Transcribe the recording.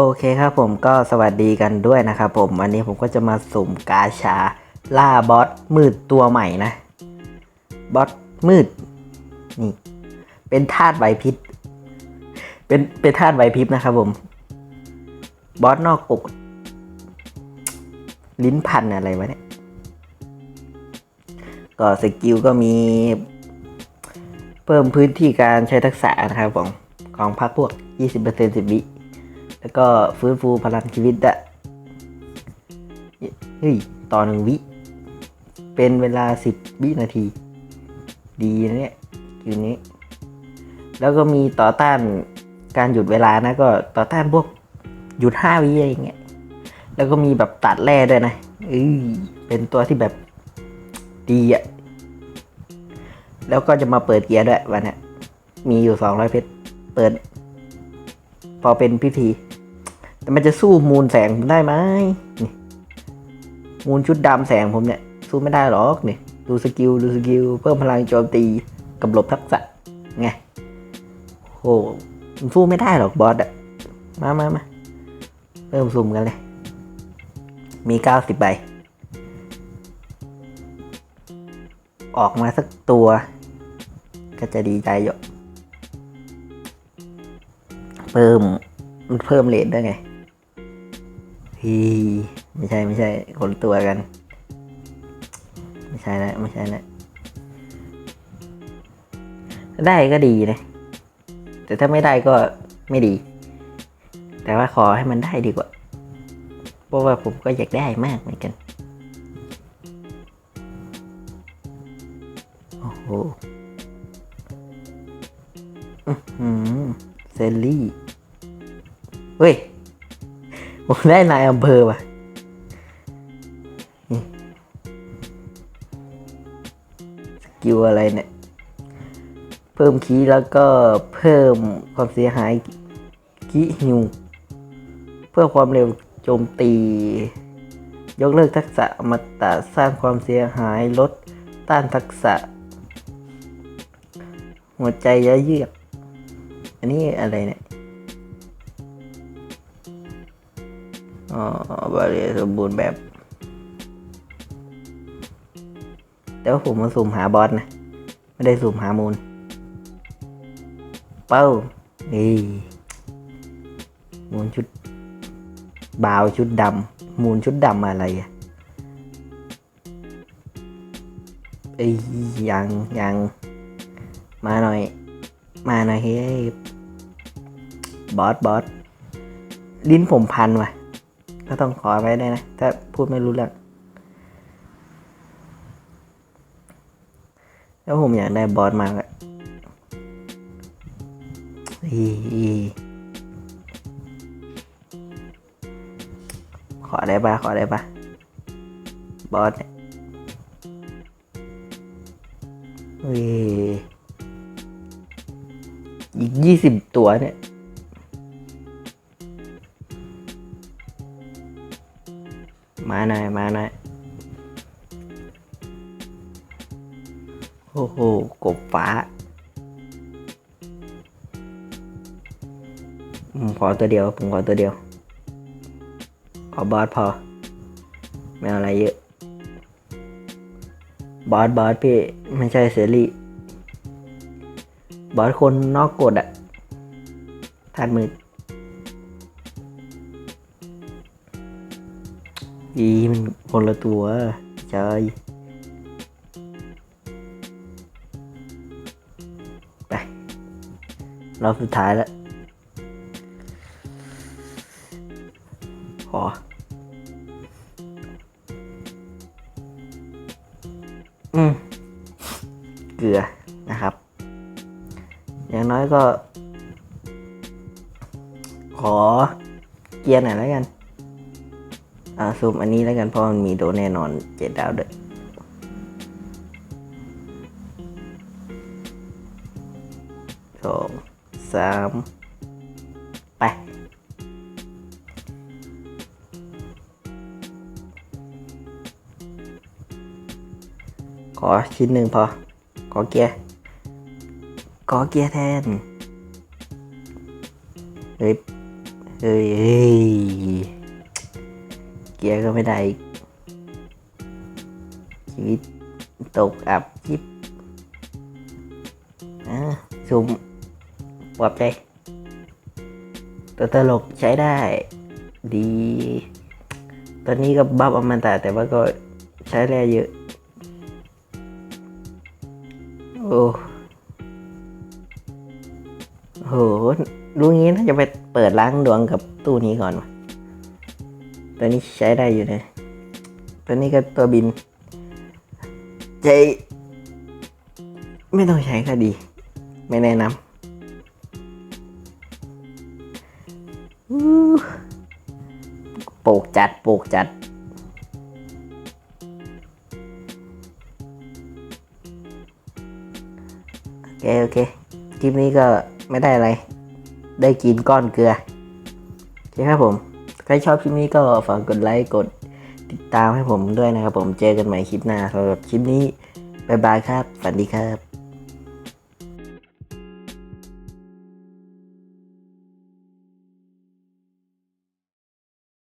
โอเคครับผมก็สวัสดีกันด้วยนะครับผมวันนี้ผมก็จะมาสุ่มกาชาล่าบอสมืดตัวใหม่นะบอสมืดนี่ เป็นธาตุไหวพริบเป็นเป็นธาตุไหวพริบนะครับผมบอสนอกปกลิ้นพันอะไรวะเนี่ยก็สกิลก็มี เพิ่มพื้นที่การใช้ทักษะนะครับผมของพักพวก 20% 10วิ แล้วก็ฟื้นฟูพลังชีวิตอะเฮ้ยต่อหนึ่งวิ เป็นเวลา10วินาที ดีนะเนี่ยคืนนี้ แล้วก็มีต่อต้านการหยุดเวลานะ ก็ต่อต้านพวกหยุด5วิอะไรอย่างเงี้ย แล้วก็มีแบบตัดแร่ด้วยนะเอ้ยเป็นตัวที่แบบดีอะแล้วก็จะมาเปิดเกียร์ด้วยวันนี้มีอยู่200เพชร เปิด พอเป็นพิธี แต่มันจะสู้มูลแสงผมได้ไหมนี่มูลชุดดำแสงผมเนี่ยสู้ไม่ได้หรอกนี่ดูสกิลดูสกิลเพิ่มพลังโจมตีกับหลบทักษะไงโหมันสู้ไม่ได้หรอกบอสอะมามามาเริ่มสุ่มกันเลย มีเก้าสิบใบ ออกมาสักตัว ก็จะดีใจอยู่เพิ่ม มันเพิ่มเลทด้วยไง ฮีไม่ใช่ไม่ใช่คนตัวกัน ไม่ใช่แล้วไม่ใช่แล้วได้ก็ดีนะ แต่ถ้าไม่ได้ก็ไม่ดี แต่ว่าขอให้มันได้ดีกว่า เพราะว่าผมก็อยากได้มากเหมือนกัน โอ้โหอื้อหือเซลลี่ เฮ้ย ผมได้นายอำเภอว่ะสกิลอะไรเนี่ย เพิ่มคีแล้วก็เพิ่มความเสียหายคีฮิว เพื่อความเร็วโจมตี ยกเลิกทักษะอมตะสร้างความเสียหายลดต้านทักษะ หัวใจยะเยือก อันนี้อะไรเนี่ย อ๋อบาเรียสมบูรณ์แบบ แต่ว่าผมมาสุ่มหาบอสนะ ไม่ได้สุ่มหามูล เป้า นี่ มูลชุด บาวชุดดำ มูลชุดดำอะไรอะเอ้ยยังยังมาหน่อย มาหน่อยเฮ้ยบอสบอสลิ้นผมพันว่ะ ก็ต้องขอไว้ได้วยนะ ถ้าพูดไม่รู้เรื่องแล้วผมอยากได้บอสมากอะอีอีขอได้ปะขอได้ปะบอสเนี่ยเฮ้ยอีกยี่สิบตัวเนี่ย มาหน่อยมาหน่อยโอ้โห กบฟ้า ผมขอตัวเดียว ผมขอตัวเดียว ขอบอสพอ ไม่เอาอะไรเยอะ บอสบอสพี่ ไม่ใช่เซรีบอสคนนอกกฎอะทานมือ อีมันคนละตัวใช่ไปรอบสุดท้ายแล้วขออืมเกลือนะครับ อย่างน้อยก็ ขอเกียร์หน่อยแล้วกัน อ่าซูมอันนี้แล้วกันเพราะมันมีโดแน่นอนเจ็ดดาวด้วยสองสามไปขอชิ้นหนึ่งพอ ขอเกียร์ ขอเกียร์แทน เฮ้ย เฮ้ย เกียร์ก็ไม่ได้อีกชีวิตตกอับจิบอะซุ่มปลอบใจตัวตลกใช้ได้ ดี ตอนนี้ก็บัฟอมันตะแต่ว่าก็ใช้แร่เยอะ โอ้โหรู้งี้น่าจะไปเปิดล้างดวงกับตู้นี้ก่อนวะ ตัวนี้ใช้ได้อยู่นะตัวนี้ก็ตัวบิน ใจ ไม่ต้องใช้ก็ดี ไม่แนะนำโปกจัดโปกจัดโอเคโอเค คลิปนี้ก็ไม่ได้อะไร ได้กินก้อนเกลือ โอเคครับผม ใครชอบคลิปนี้ก็ฝากกดไลค์กดติดตามให้ผมด้วยนะครับผมเจอกันใหม่คลิปหน้าสำหรับคลิปนี้ บ๊ายบายครับ สวัสดีครับ